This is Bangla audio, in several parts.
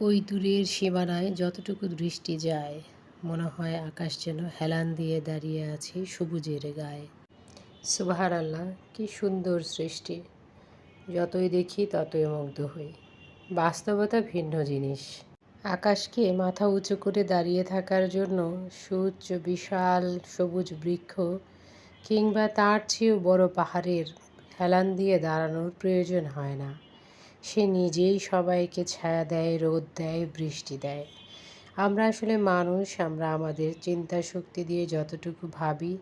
ওই দূরের সীমানায় যতটুকু দৃষ্টি যায়, মনে হয় আকাশ যেন হেলান দিয়ে দাঁড়িয়ে আছে সবুজের গায়ে। সুবাহার আল্লাহ কি সুন্দর সৃষ্টি। যতই দেখি ততই মুগ্ধ হই। বাস্তবতা ভিন্ন জিনিস। আকাশকে মাথা উঁচু করে দাঁড়িয়ে থাকার জন্য সুউচ্চ, বিশাল, সবুজ বৃক্ষ কিংবা তার চেয়েও বড় পাহাড়ের হেলান দিয়ে দাঁড়ানোর প্রয়োজন হয় না। সে নিজেই সবাইকে ছায়া দেয়, রোদ দেয়, বৃষ্টি দেয়। আমরা আসলে মানুষ, আমরা আমাদের চিন্তা শক্তি দিয়ে যতটুকু ভাবি,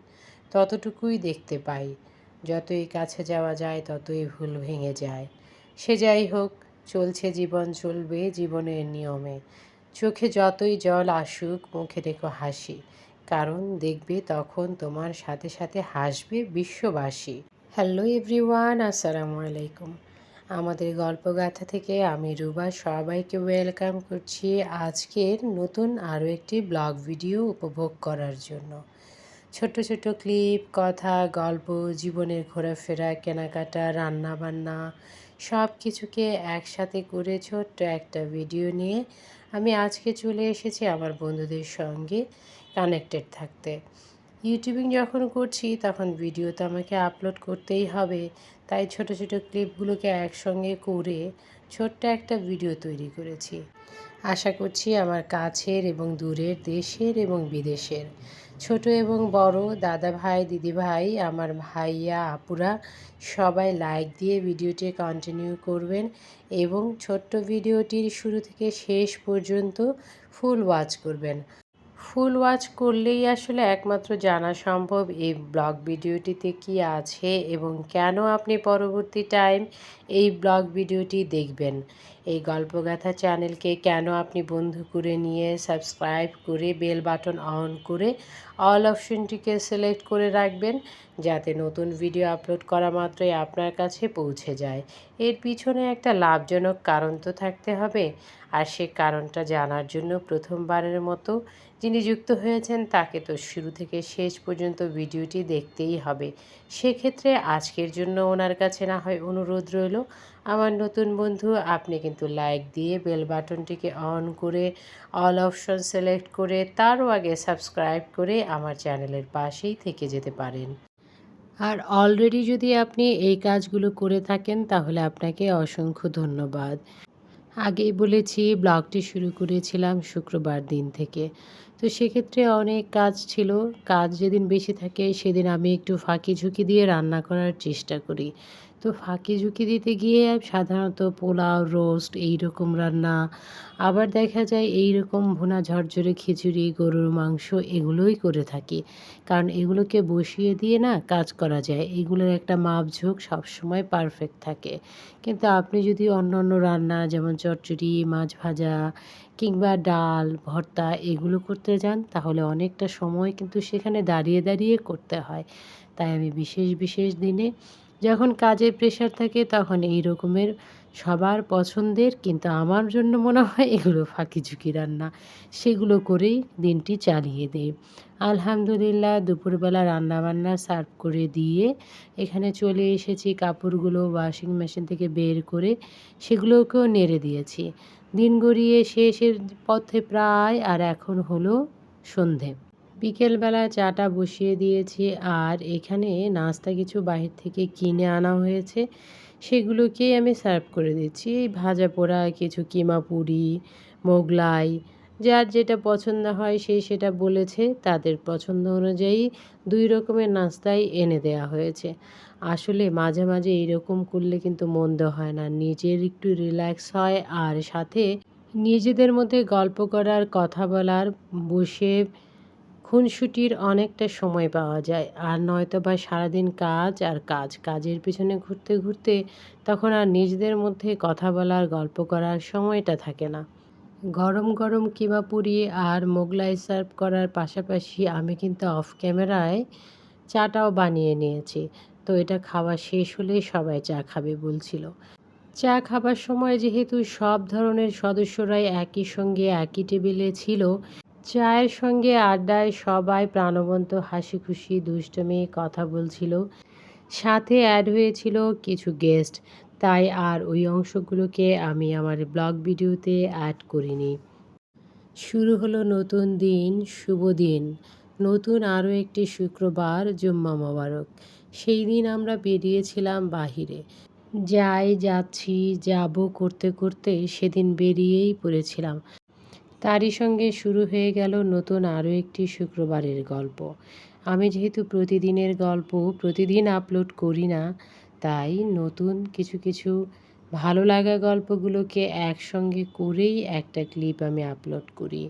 ততটুকুই দেখতে পাই। যতই কাছে যাওয়া যায়, ততই ভুল ভেঙে যায়। সে যাই হোক, চলছে জীবন, চলবে জীবনের নিয়মে। চোখে যতই জল আসুক, মুখে রেখো হাসি। কারণ দেখবে তখন তোমার সাথে সাথে হাসবে বিশ্ববাসী। হ্যালো এভরিওয়ান, আসসালামু আলাইকুম। আমাদের গল্পগাথা থেকে আমি রুবা সবাইকে ওয়েলকাম করছি আজকের নতুন আরও একটি ব্লগ ভিডিও উপভোগ করার জন্য। ছোট ছোট ক্লিপ, কথা, গল্প, জীবনের ঘোরাফেরা, কেনাকাটা, রান্নাবান্না, সব কিছুকে একসাথে করে ছোট্ট একটা ভিডিও নিয়ে আমি আজকে চলে এসেছি আমার বন্ধুদের সঙ্গে কানেক্টেড থাকতে। ইউটিউবিং যখন করছি, তখন ভিডিও তো আমাকে আপলোড করতেই হবে। তাই ছোট ছোট ক্লিপগুলোকে একসঙ্গে করে ছোট্ট একটা ভিডিও তৈরি করেছি। আশা করছি আমার কাছের এবং দূরের দেশের এবং বিদেশের ছোট এবং বড় দাদা ভাই, দিদি ভাই, আমার ভাইয়া, আপুরা সবাই লাইক দিয়ে ভিডিওটি কন্টিনিউ করবেন এবং ছোট্ট ভিডিওটির শুরু থেকে শেষ পর্যন্ত ফুল ওয়াচ করবেন। ফুল ওয়াচ করলেই আসলে একমাত্র জানা সম্ভব এই ব্লগ ভিডিওটিতে কি আছে এবং কেন আপনি পরবর্তী টাইম এই ব্লগ ভিডিওটি দেখবেন। এই গল্পগাথা চ্যানেলকে কেন আপনি বন্ধু করে নিয়ে সাবস্ক্রাইব করে বেল বাটন অন করে অল অপশনটিকে সিলেক্ট করে রাখবেন, যাতে নতুন ভিডিও আপলোড করা মাত্রই আপনার কাছে পৌঁছে যায়। এর পিছনে একটা লাভজনক কারণ তো থাকতে হবে, আর সে কারণটা জানার জন্য প্রথমবারের মতো যিনি যুক্ত হয়েছেন, তাকে তো শুরু থেকে শেষ পর্যন্ত ভিডিওটি দেখতেই হবে। সেক্ষেত্রে আজকের জন্য ওনার কাছে না হয় অনুরোধ রইল। আমার নতুন বন্ধু, আপনি কিন্তু লাইক দিয়ে বেল বাটনটিকে অন করে অল অপশন সিলেক্ট করে, তারও আগে সাবস্ক্রাইব করে আমার চ্যানেলের পাশেই থেকে যেতে পারেন। আর অলরেডি যদি আপনি এই কাজগুলো করে থাকেন, তাহলে আপনাকে অসংখ্য ধন্যবাদ। আগেই বলেছি ব্লগটি শুরু করেছিলাম শুক্রবার দিন থেকে। তো সেক্ষেত্রে অনেক কাজ ছিল। কাজ যেদিন বেশি থাকে, সেদিন আমি একটু ফাঁকি ঝুঁকি দিয়ে রান্না করার চেষ্টা করি। তো ফাঁকি ঝুঁকি দিতে গিয়ে সাধারণত পোলাও, রোস্ট এই রকম রান্না। আবার দেখা যায় এই রকম ভুনা ঝরঝরে খিচুড়ি, গরুর মাংস এগুলোই করে থাকি। কারণ এগুলোকে বসিয়ে দিয়ে না কাজ করা যায়। এগুলোর একটা মাপঝোঁক সবসময় পারফেক্ট থাকে। কিন্তু আপনি যদি অন্য অন্য রান্না যেমন চচ্চড়ি, মাছ ভাজা কিংবা ডাল, ভর্তা এগুলো করতে যান, তাহলে অনেকটা সময় কিন্তু সেখানে দাঁড়িয়ে দাঁড়িয়ে করতে হয়। তাই আমি বিশেষ বিশেষ দিনে যখন কাজের প্রেশার থাকে তখন এই রকমের সবার পছন্দের কিন্তু আমার জন্য মনে হয় এগুলো ফাঁকি ঝুঁকি রান্না। সেগুলো করেই দিনটি চালিয়ে দেয়। আলহামদুলিল্লাহ, দুপুরবেলা রান্নাবান্না সার্ভ করে দিয়ে এখানে চলে এসেছি, কাপড়গুলো ওয়াশিং মেশিন থেকে বের করে সেগুলোকেও নেড়ে দিয়েছি। দিন গড়িয়ে শেষের পথে প্রায়, আর এখন হলো সন্ধে। বিকেলবেলা চাটা বসিয়ে দিয়েছি আর এখানে নাস্তা কিছু বাহির থেকে কিনে আনা হয়েছে। সেগুলোকেই আমি সার্ভ করে দিচ্ছি। এই ভাজা পোড়া, কিছু কিমা পুরি, মোগলাই, যার যেটা পছন্দ হয় সেই সেটা বলেছে। তাদের পছন্দ অনুযায়ী দুই রকমের নাস্তাই এনে দেয়া হয়েছে। আসলে মাঝে মাঝে এইরকম করলে কিন্তু মন্দ হয় না। নিজের একটু রিল্যাক্স হয় আর সাথে নিজেদের মধ্যে গল্প করার, কথা বলার, বসে খুনসুটির অনেকটা সময় পাওয়া যায়। আর নয়তো বা সারাদিন কাজ আর কাজ, কাজের পিছনে ঘুরতে ঘুরতে তখন আর নিজেদের মধ্যে কথা বলার, গল্প করার সময়টা থাকে না। গরম গরম কিমা পুরি আর মোগলাই সার্ভ করার পাশাপাশি আমি কিন্তু অফ ক্যামেরায় চাটাও বানিয়ে নিয়েছি। তো এটা খাওয়া শেষ হলে সবাই চা খাবে বলছিল। চা খাবার সময় যেহেতু সব ধরনের সদস্যরাই একই সঙ্গে একই টেবিলে ছিল চায়ের সঙ্গে আড্ডায় সবাই প্রাণবন্ত হাসি খুশি দুষ্টমি, কথা বলছিল। সাথে অ্যাড হয়েছিল কিছু গেস্ট তাই আর ওই অংশগুলোকে আমি আমার ব্লগ ভিডিওতে অ্যাড করিনি। শুরু হলো নতুন দিন, শুভ দিন। নতুন আরও একটি শুক্রবার, জুম্মা মোবারক। সেই দিন আমরা বেরিয়েছিলাম বাহিরে। যাই যাচ্ছি, যাব করতে করতে সেদিন বেরিয়েই পড়েছিলাম। তারই সঙ্গে শুরু হয়ে গেল নতুন আরও একটি শুক্রবারের গল্প। আমি যেহেতু প্রতিদিনের গল্প প্রতিদিন আপলোড করি না, তাই নতুন কিছু কিছু ভালো লাগা গল্পগুলোকে একসঙ্গে করেই একটা ক্লিপ আমি আপলোড করি।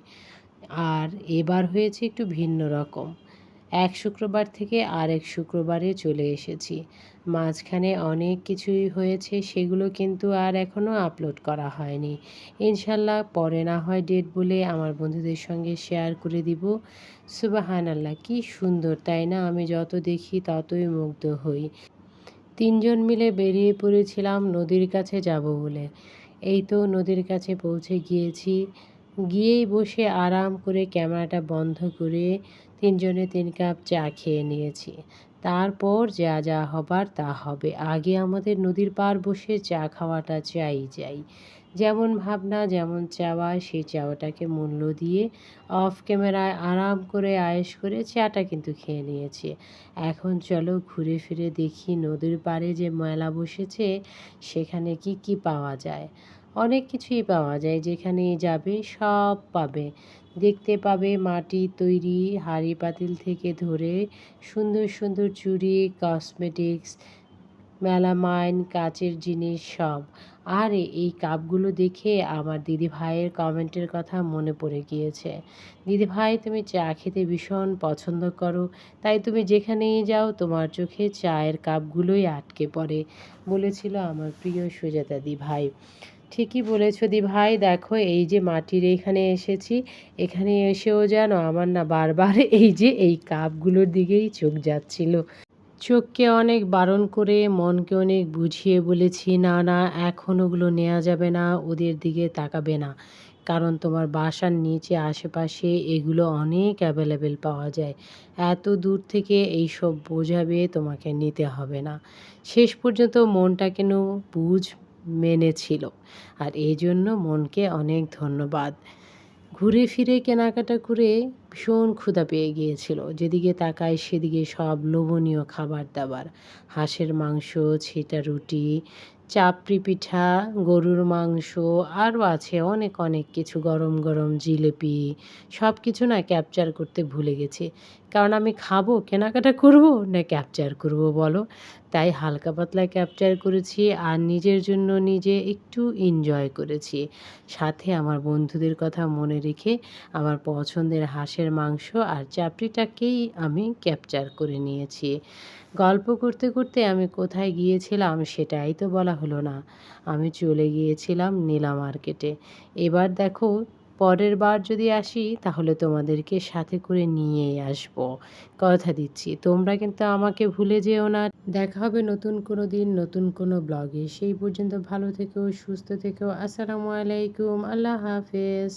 আর এবার হয়েছে একটু ভিন্ন রকম। এক শুক্রবার থেকে আরেক শুক্রবারে চলে এসেছি। মাঝখানে অনেক কিছুই হয়েছে, সেগুলো কিন্তু আর এখনও আপলোড করা হয়নি। ইনশাল্লাহ পরে না হয় ডেট বলে আমার বন্ধুদের সঙ্গে শেয়ার করে দিব। সুবাহান আল্লাহ কী সুন্দর, তাই না? আমি যত দেখি ততই মুগ্ধ হই। তিনজন মিলে বেরিয়ে পড়েছিলাম নদীর কাছে যাব বলে। এই তো নদীর কাছে পৌঁছে গিয়েছি। গিয়েই বসে আরাম করে ক্যামেরাটা বন্ধ করে তিনজনে তিন কাপ চা খেয়ে নিয়েছি। তারপর যা যা হবার তা হবে। আগে আমাদের নদীর পার বসে চা খাওয়াটা চাই চাই যেমন ভাবনা, যেমন চাওয়া, সেই চাওয়াটাকে মূল্য দিয়ে অফ ক্যামেরায় আরাম করে, আয়েস করে চাটা কিন্তু খেয়ে নিয়েছে। এখন চলো ঘুরে ফিরে দেখি নদীর পাড়ে যে মেলা বসেছে, সেখানে কি কি পাওয়া যায়? অনেক কিছুই পাওয়া যায়। যেখানে যাবে সব পাবে। দেখতে পাবে মাটি তৈরি, হাঁড়ি পাতিল থেকে ধরে সুন্দর সুন্দর চুড়ি কসমেটিক্স মেলামাইন, কাচের জিনিস সব। আর এই কাপগুলো দেখে আমার দিদি ভাইয়ের কমেন্টের কথা মনে পড়ে গিয়েছে। দিদি ভাই, তুমি চা খেতে ভীষণ পছন্দ করো, তাই তুমি যেখানেই যাও তোমার চোখে চায়ের কাপগুলোই আটকে পড়ে, বলেছিল আমার প্রিয় সুজাতা দি ভাই ঠিকই বলেছ দি ভাই। দেখো, এই যে মাটির এখানে এসেছি, এখানে এসেও যেন আমার না বারবার এই যে এই কাপগুলোর দিকেই চোখ যাচ্ছিল। চোখকে অনেক বারণ করে, মনকে অনেক বুঝিয়ে বলেছি, না না, এখন ওগুলো নেওয়া যাবে না, ওদের দিকে তাকাবে না। কারণ তোমার বাসার নিচে আশেপাশে এগুলো অনেক অ্যাভেলেবেল পাওয়া যায়। এত দূর থেকে এইসব বোঝাবে তোমাকে নিতে হবে না। শেষ পর্যন্ত মনটা কেন বুঝ মেনেছিল আর এই জন্য মনকে অনেক ধন্যবাদ। ঘুরে ফিরে কেনাকাটা করে ভীষণ ক্ষুধা পেয়ে গিয়েছিল। যেদিকে তাকায় সেদিকে সব লোভনীয় খাবার দাবার হাঁসের মাংস, ছিটা রুটি, চাপড়ি পিঠা, গরুর মাংস, আরও আছে অনেক অনেক কিছু। গরম গরম জিলেপি সব কিছু না ক্যাপচার করতে ভুলে গেছি। কারণ আমি খাব, কেনাকাটা করব না ক্যাপচার করব বলো? তাই হালকা পাতলা ক্যাপচার করেছি আর নিজের জন্য নিজে একটু এনজয় করেছি। সাথে আমার বন্ধুদের কথা মনে রেখে আমার পছন্দের হাঁসের মাংস আর চাপড়িটাকেই আমি ক্যাপচার করে নিয়েছি। গল্প করতে করতে আমি কোথায় গিয়েছিলাম সেটাই তো বলা হলো না। আমি চলে গিয়েছিলাম নীলা মার্কেটে। এবার দেখো পরের বার যদি আসি, তাহলে তোমাদেরকে সাথে করে নিয়েই আসব। কথা দিচ্ছি, তোমরা কিন্তু আমাকে ভুলে যেও না। দেখা হবে নতুন কোনো দিন, নতুন কোনো ব্লগে। সেই পর্যন্ত ভালো থেকেও সুস্থ থেকেও আসসালামু আলাইকুম। আল্লাহ হাফেজ।